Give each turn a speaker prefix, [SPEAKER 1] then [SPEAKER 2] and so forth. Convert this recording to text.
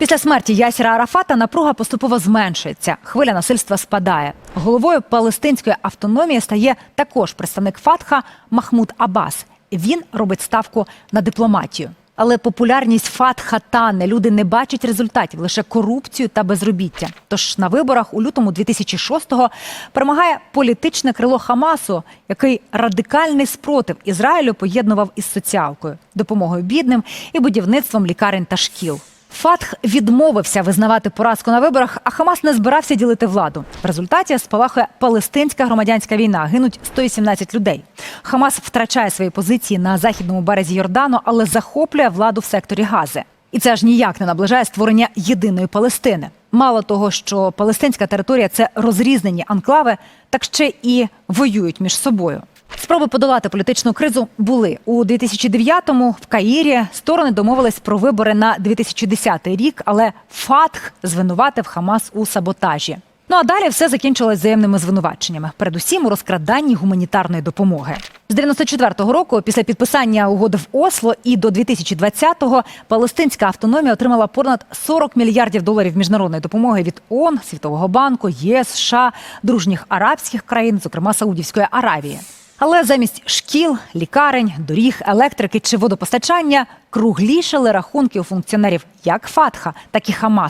[SPEAKER 1] Після смерті Ясіра Арафата напруга поступово зменшується. Хвиля насильства спадає. Головою палестинської автономії стає також представник Фатха Махмуд Аббас. Він робить ставку на дипломатію. Але популярність Фатха тане. Люди не бачать результатів, лише корупцію та безробіття. Тож на виборах у лютому 2006-го перемагає політичне крило Хамасу, який радикальний спротив Ізраїлю поєднував із соціалкою, допомогою бідним і будівництвом лікарень та шкіл. Фатх відмовився визнавати поразку на виборах, а Хамас не збирався ділити владу. В результаті спалахує палестинська громадянська війна. Гинуть 118 людей. Хамас втрачає свої позиції на західному березі Йордану, але захоплює владу в секторі Гази. І це аж ніяк не наближає створення єдиної Палестини. Мало того, що палестинська територія це розрізнені анклави, так ще і воюють між собою. Спроби подолати політичну кризу були у 2009-му в Каїрі. Сторони домовились про вибори на 2010 рік, але Фатх звинуватив Хамас у саботажі. Ну а далі все закінчилось взаємними звинуваченнями, передусім у розкраданні гуманітарної допомоги. З 94-го року, після підписання угоди в Осло, і до 2020-го палестинська автономія отримала понад 40 мільярдів доларів міжнародної допомоги від ООН, Світового банку, ЄС, США, дружніх арабських країн, зокрема Саудівської Аравії. Але замість шкіл, лікарень, доріг, електрики чи водопостачання круглішали рахунки у функціонерів як Фатха, так і Хамас.